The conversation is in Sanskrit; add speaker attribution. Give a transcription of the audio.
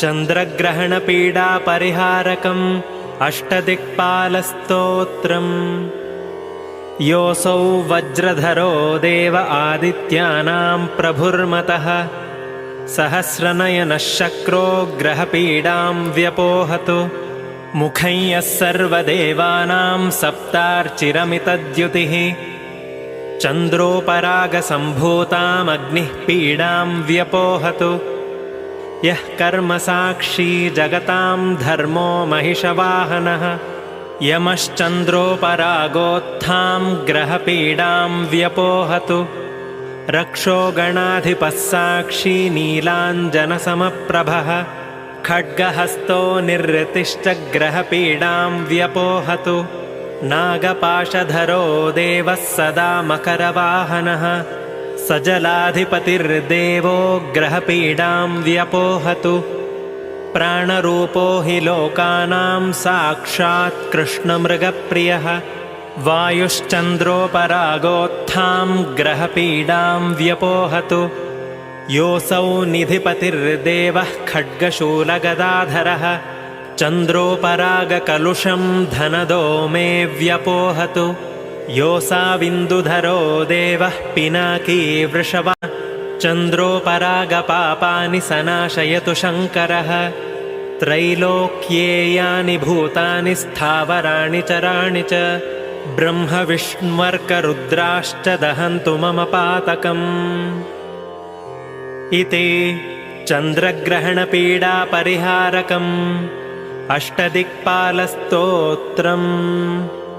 Speaker 1: चन्द्रग्रहणपीडापरिहारकम् अष्टदिक्पालस्तोत्रम्। योऽसौ वज्रधरो देव आदित्यानां प्रभुर्मतः। सहस्रनयनः शक्रो ग्रहपीडां व्यपोहतु। मुखं यः सर्वदेवानां सप्तार्चिरमितद्युतिः। चन्द्रोपरागसम्भूतामग्निः पीडां व्यपोहतु यः कर्मसाक्षी जगतां धर्मो महिषवाहनः यमश्चन्द्रोपरागोत्थां ग्रहपीडां व्यपोहतु। रक्षो गणाधिपः साक्षी नीलाञ्जनसमप्रभः खड्गहस्तो निर्ऋतिश्च ग्रहपीडां व्यपोहतु। नागपाशधरो देवः सदा मकरवाहनः स जलाधिपतिर्देवो ग्रहपीडां व्यपोहतु। प्राणरूपो हि लोकानां साक्षात् कृष्णमृगप्रियः। वायुश्चन्द्रोपरागोत्थां ग्रहपीडां व्यपोहतु। योऽसौ निधिपतिर्देवः खड्गशूलगदाधरः। चन्द्रोपरागकलुषं धनदो मे व्यपोहतु योऽसाविन्दुधरो देवः पिनाकी वृषवा चन्द्रोपरागपापानि सनाशयतु शङ्करः। त्रैलोक्ये यानि भूतानि स्थावराणि चराणि च। ब्रह्मविष्ण्वर्करुद्राश्च दहन्तु मम पातकम्। इति चन्द्रग्रहणपीडापरिहारकम्। अष्टदिक्पालस्तोत्रम्